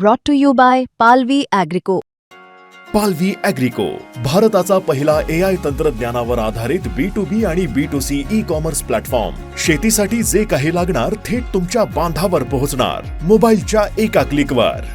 brought to you by Palvi Agrico. पालवी अॅग्रिको भारताचा पहिला ए आय तंत्रज्ञानावर आधारित बी टू बी आणि B to C e commerce platform शेतीसाठी जे काही लागणार थेट तुमच्या बांधावर पोहोचणार. मोबाईलच्या एका क्लिकवर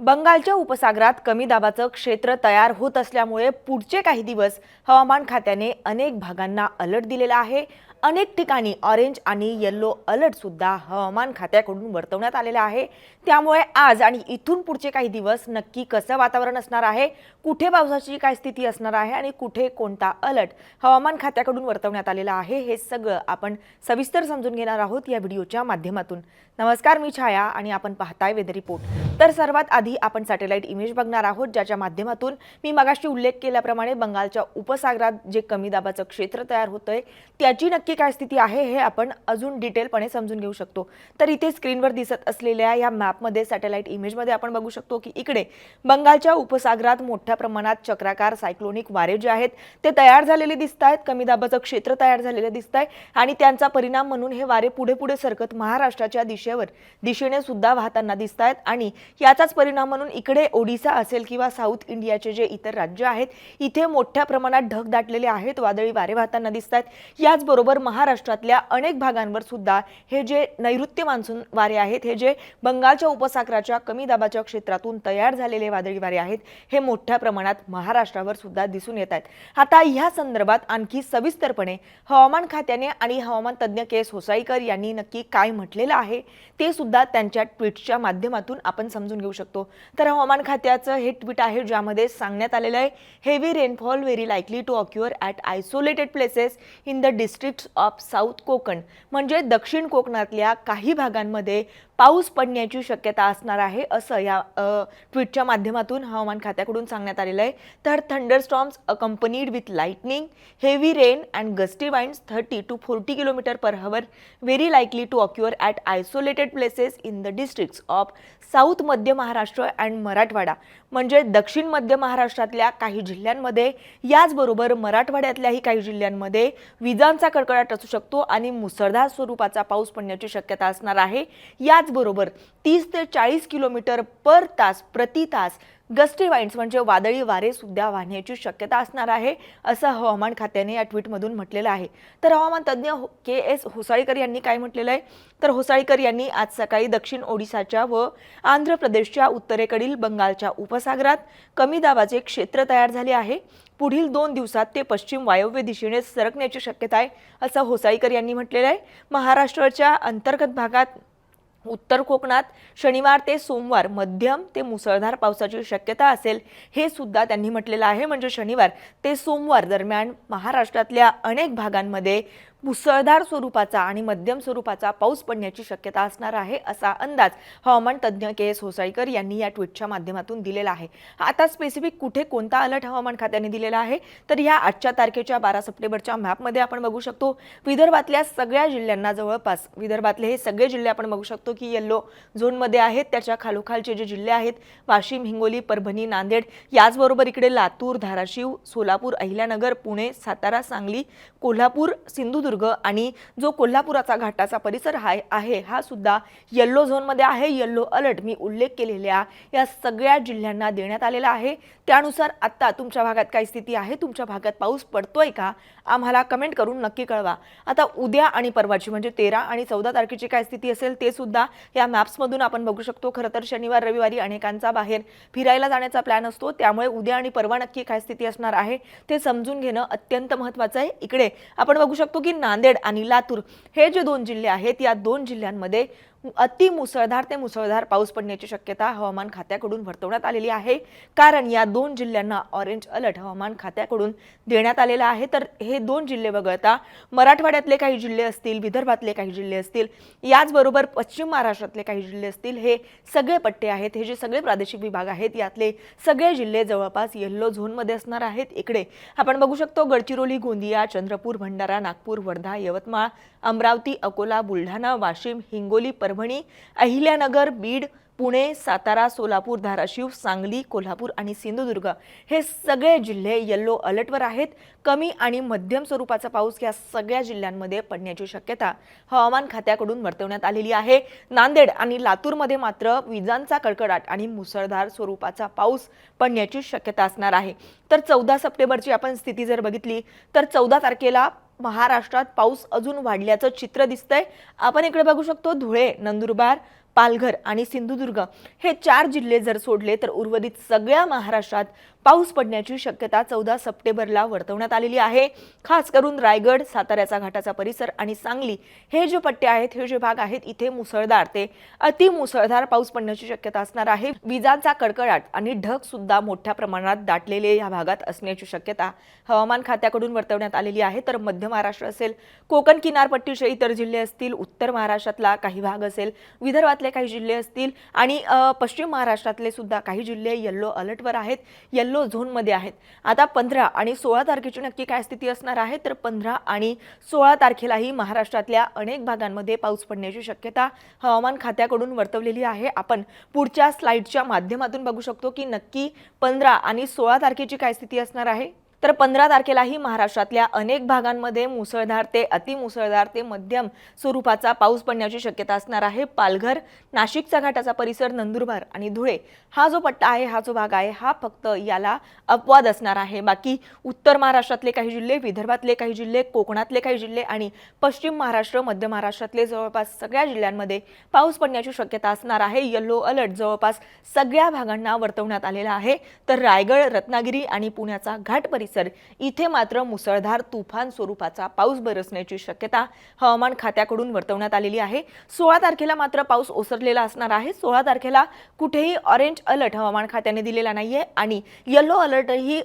बंगालच्या उपसागरात कमी दाबाचं क्षेत्र तयार होत असल्यामुळे पुढचे काही दिवस हवामान खात्याने अनेक भागांना अलर्ट दिलेला आहे. अनेक ठिकाणी ऑरेंज आणि येल्लो अलर्ट सुद्धा हवामान खात्याकडून वर्तवण्यात आलेला आहे. त्यामुळे आज आणि इथून पुढचे काही दिवस नक्की कसं वातावरण असणार आहे? कुठे पावसाची काय स्थिती असणार आहे? आणि कुठे कोणता अलर्ट हवामान खात्याकडून वर्तवण्यात आलेला आहे? हे सगळं आपण सविस्तर समजून घेणार आहोत या व्हिडिओच्या माध्यमातून. नमस्कार मी छाया आणि आपण पाहताय वेदर रिपोर्ट. तर सर्वात आधी आपण सॅटेलाइट इमेज बघणार आहोत ज्याच्या माध्यमातून मी मगाशी उल्लेख केल्याप्रमाणे बंगालच्या उपसागरात जे कमी दाबाचं क्षेत्र तयार होतंय त्याची नक्की काय स्थिती आहे हे आपण अजून डिटेलपणे समजून घेऊ शकतो. तर इथे स्क्रीनवर दिसत असलेल्या या मॅपमध्ये सॅटेलाइट इमेजमध्ये आपण बघू शकतो की इकडे बंगालच्या उपसागरात मोठ्या प्रमाणात चक्राकार सायक्लोनिक वारे जे आहेत ते तयार झालेले दिसत आहेत कमी दाबाचं क्षेत्र तयार झालेलं दिसत आहे आणि त्यांचा परिणाम म्हणून हे वारे पुढे पुढे सरकत महाराष्ट्राच्या दिशेवर दिशेने सुद्धा वाहताना दिसत आहेत आणि याचाच परिणाम म्हणून इकडे ओडिसा असेल किंवा साऊथ इंडियाचे जे इतर राज्य आहेत इथे मोठ्या प्रमाणात ढग दाटलेले आहेत वादळी वारे वाहताना दिसत आहेत याचबरोबर महाराष्ट्रातल्या अनेक भागांवर सुद्धा हे जे नैऋत्य मान्सून वारे आहेत हे जे बंगालच्या उपसागराच्या कमी दाबाच्या क्षेत्रातून तयार झालेले वादळी वारे आहेत हे मोठ्या प्रमाणात महाराष्ट्रावर सुद्धा दिसून येत आहेत. आता ह्या संदर्भात आणखी सविस्तरपणे हवामान खात्याने आणि हवामान तज्ज्ञ के एस होसाईकर यांनी नक्की काय म्हटलेलं आहे ते सुद्धा त्यांच्या ट्विटच्या माध्यमातून आपण समजून घेऊ शकतो. तर हवामान खात्याचं हे ट्विट आहे ज्यामध्ये सांगण्यात आलेलं आहे heavy rainfall very likely to occur at isolated places in the district of south Konkan म्हणजे दक्षिण कोकणातल्या काही भागांमध्ये पाऊस पडण्याची शक्यता असणार आहे असं या ट्विटच्या माध्यमातून हवामान खात्याकडून सांगण्यात आलेलं आहे. तर thunderstorms accompanied with lightning heavy rain and gusty winds thirty to forty kilometre per hour very likely to occur at isolated places in the districts of south मध्य महाराष्ट्र अँड मराठवाडा. म्हणजे दक्षिण मध्य महाराष्ट्रातल्या काही जिल्ह्यांमध्ये याचबरोबर मराठवाड्यातल्याही काही जिल्ह्यांमध्ये विजांचा कडकडाट असू शकतो आणि मुसळधार स्वरूपाचा पाऊस पडण्याची शक्यता असणार आहे. या त्याचबरोबर तीस ते चाळीस किलोमीटर पर तास प्रति तास गस्टी वाईन्स म्हणजे वादळी वारे सुद्धा वाहण्याची शक्यता असणार आहे असं हवामान खात्याने या ट्विटमधून म्हटलेलं आहे. तर हवामान तज्ज्ञ हो, के एस होसाळीकर यांनी काय म्हटलेलं आहे? तर होसाळीकर यांनी आज सकाळी दक्षिण ओडिसाच्या व आंध्र प्रदेशच्या उत्तरेकडील बंगालच्या उपसागरात कमी दाबाचे क्षेत्र तयार झाले आहे. पुढील दोन दिवसात ते पश्चिम वायव्य दिशेने सरकण्याची शक्यता आहे असं होसाळीकर यांनी म्हटलेलं आहे. महाराष्ट्राच्या अंतर्गत भागात उत्तर कोकणात शनिवार ते सोमवार मध्यम ते मुसळधार पावसाची शक्यता असेल हे सुद्धा त्यांनी म्हटलेलं आहे. म्हणजे शनिवार ते सोमवार दरम्यान महाराष्ट्रातल्या अनेक भागांमध्ये मुसळधार स्वरूपाचा आणि मध्यम स्वरूपाचा पाऊस पडण्याची शक्यता असणार आहे असा अंदाज हवामान तज्ज्ञ के एस होसाळीकर यांनी या ट्विटच्या माध्यमातून दिलेला आहे. आता स्पेसिफिक कुठे कोणता अलर्ट हवामान खात्याने दिलेला आहे? तर ह्या आजच्या तारखेच्या बारा सप्टेंबरच्या मॅपमध्ये आपण बघू शकतो. विदर्भातल्या सगळ्या जिल्ह्यांना जवळपास विदर्भातले हे सगळे जिल्हे आपण बघू शकतो की येल्लो झोनमध्ये आहेत. त्याच्या खालोखालचे जे जिल्हे आहेत वाशिम हिंगोली परभणी नांदेड याचबरोबर इकडे लातूर धाराशिव सोलापूर अहिल्यानगर पुणे सातारा सांगली कोल्हापूर सिंधुदुर्ग आणि जो कोल्हापुराचा घाटाचा परिसर हा आहे हा सुद्धा येल्लो झोनमध्ये आहे. येल्लो अलर्ट मी उल्लेख केलेल्या या सगळ्या जिल्ह्यांना देण्यात आलेला आहे. त्यानुसार आत्ता तुमच्या भागात काय स्थिती आहे? तुमच्या भागात पाऊस पडतोय का? आम्हाला कमेंट करून नक्की कळवा. आता उद्या आणि परवाची म्हणजे तेरा आणि चौदा तारखेची काय स्थिती असेल ते सुद्धा या मॅप्समधून आपण बघू शकतो. खरं तर शनिवार रविवारी अनेकांचा बाहेर फिरायला जाण्याचा प्लॅन असतो. त्यामुळे उद्या आणि परवा नक्की काय स्थिती असणार आहे ते समजून घेणं अत्यंत महत्त्वाचं आहे. इकडे आपण बघू शकतो की नांदेड आणि लातूर हे जे दोन जिल्हे आहेत या दोन जिल्ह्यांमध्ये अति मुसळधार ते मुसळधार पाऊस पडण्याची शक्यता हवामान खात्याकडून वर्तवण्यात आलेली आहे. कारण या दोन जिल्ह्यांना ऑरेंज अलर्ट हवामान खात्याकडून देण्यात आलेला आहे. तर हे दोन जिल्हे वगळता मराठवाड्यातले काही जिल्हे असतील विदर्भातले काही जिल्हे असतील याचबरोबर पश्चिम महाराष्ट्रातले काही जिल्हे असतील हे सगळे पट्टे आहेत. हे जे सगळे प्रादेशिक विभाग आहेत यातले सगळे जिल्हे जवळपास येल्लो झोनमध्ये असणार आहेत. इकडे आपण बघू शकतो गडचिरोली गोंदिया चंद्रपूर भंडारा नागपूर वर्धा यवतमाळ अमरावती अकोला बुलढाणा वाशिम हिंगोली परभणी अहिल्यानगर बीड पुणे सातारा सोलापूर धाराशिव सांगली कोल्हापूर आणि सिंधुदुर्ग हे सगळे जिल्हे येल्लो अलर्टवर आहेत. कमी आणि मध्यम स्वरूपाचा पाऊस या सगळ्या जिल्ह्यांमध्ये पडण्याची शक्यता हवामान खात्याकडून वर्तवण्यात आलेली आहे. नांदेड आणि लातूरमध्ये मात्र विजांचा कडकडाट आणि मुसळधार स्वरूपाचा पाऊस पडण्याची शक्यता असणार आहे. तर चौदा सप्टेंबरची आपण स्थिती जर बघितली तर चौदा तारखेला महाराष्ट्रात पाऊस अजून वाढल्याचं चित्र दिसतंय. आपण इकडे बघू शकतो धुळे नंदुरबार पालघर आणि सिंधुदुर्ग हे चार जिल्हे जर सोडले तर उर्वरित सगळ्या महाराष्ट्रात पाऊस पडण्याची शक्यता चौदा सप्टेंबरला वर्तवण्यात आलेली आहे. खास करून रायगड साताऱ्याचा घाटाचा परिसर आणि सांगली हे जे पट्टे आहेत हे जे भाग आहेत इथे मुसळधार ते अति मुसळधार पाऊस पडण्याची शक्यता असणार आहे. विजांचा कडकडाट आणि ढग सुद्धा मोठ्या प्रमाणात दाटलेले या भागात असण्याची शक्यता हवामान खात्याकडून वर्तवण्यात आलेली आहे. तर मध्य महाराष्ट्र असेल कोकण किनारपट्टीचे इतर जिल्हे असतील उत्तर महाराष्ट्रातला काही भाग असेल विदर्भातले काही जिल्हे असतील आणि पश्चिम महाराष्ट्रातले सुद्धा काही जिल्हे येल्लो अलर्टवर आहेत येल्लो झोनमध्ये आहेत. आता पंधरा आणि सोळा तारखेची नक्की काय स्थिती असणार आहे तर पंधरा आणि सोळा तारखेलाही महाराष्ट्रातल्या अनेक भागांमध्ये पाऊस पडण्याची शक्यता हवामान खात्याकडून वर्तवलेली आहे. आपण पुढच्या स्लाइडच्या माध्यमातून बघू शकतो की नक्की पंधरा आणि सोळा तारखेची काय स्थिती असणार आहे. तर पंधरा तारखेलाही महाराष्ट्रातल्या अनेक भागांमध्ये मुसळधार ते अतिमुसळधार ते मध्यम स्वरूपाचा पाऊस पडण्याची शक्यता असणार आहे. पालघर नाशिकचा घाटाचा परिसर नंदुरबार आणि धुळे हा जो पट्टा आहे हा जो भाग आहे हा फक्त याला अपवाद असणार आहे. बाकी उत्तर महाराष्ट्रातले काही जिल्हे विदर्भातले काही जिल्हे कोकणातले काही जिल्हे आणि पश्चिम महाराष्ट्र मध्य महाराष्ट्रातले जवळपास सगळ्या जिल्ह्यांमध्ये पाऊस पडण्याची शक्यता असणार आहे. येलो अलर्ट जवळपास सगळ्या भागांना वर्तवण्यात आलेला आहे. तर रायगड रत्नागिरी आणि पुण्याचा घाट परिसर इथे मात्र मुसळधार तुफान स्वरूपाचा पाऊस बरसण्याची शक्यता हवामान खात्याकडून वर्तवण्यात आलेली आहे. सोळा तारखेला मात्र पाऊस ओसरलेला असणार आहे. सोळा तारखेला कुठेही ऑरेंज अलर्ट हवामान खात्याने दिलेला नाहीये आणि येलो अलर्टही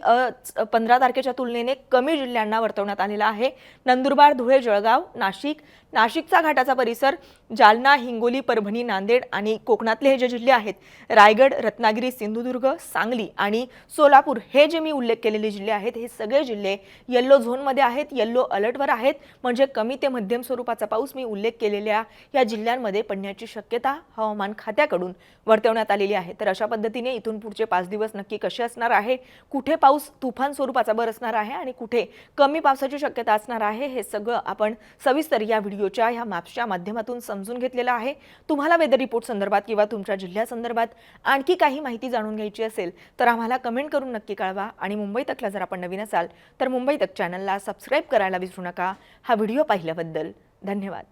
पंधरा तारखेच्या तुलनेने कमी जिल्ह्यांना वर्तवण्यात आलेला आहे. नंदुरबार धुळे जळगाव नाशिक नाशिकचा घाटाचा परिसर जालना हिंगोली परभणी नांदेड आणि कोकणातले हे जे जिल्हे आहेत रायगड रत्नागिरी सिंधुदुर्ग सांगली आणि सोलापूर हे जे मी उल्लेख केलेले जिल्हे आहेत हे सगळे जिल्हे येल्लो झोनमध्ये आहेत येल्लो अलर्टवर आहेत. म्हणजे कमी ते मध्यम स्वरूपाचा पाऊस मी उल्लेख केलेल्या या जिल्ह्यांमध्ये पडण्याची शक्यता हवामान खात्याकडून वर्तवण्यात आलेली आहे. तर अशा पद्धतीने इथून पुढचे पाच दिवस नक्की कसे असणार आहे? कुठे पाऊस तुफान स्वरूपाचा बरसणार आहे? आणि कुठे कमी पावसाची शक्यता असणार आहे? हे सगळं आपण सविस्तर या व्हिडिओच्या ह्या मॅप्सच्या माध्यमातून समजून घेतलेलं आहे. तुम्हाला वेदर रिपोर्ट संदर्भात किंवा तुमच्या जिल्ह्यासंदर्भात आणखी काही माहिती जाणून घ्यायची असेल तर आम्हाला कमेंट करून नक्की कळवा. आणि मुंबई तकला जर आपण नवीन असाल तर मुंबई तक चॅनलला सबस्क्राईब करायला विसरू नका. हा व्हिडिओ पाहिल्याबद्दल धन्यवाद.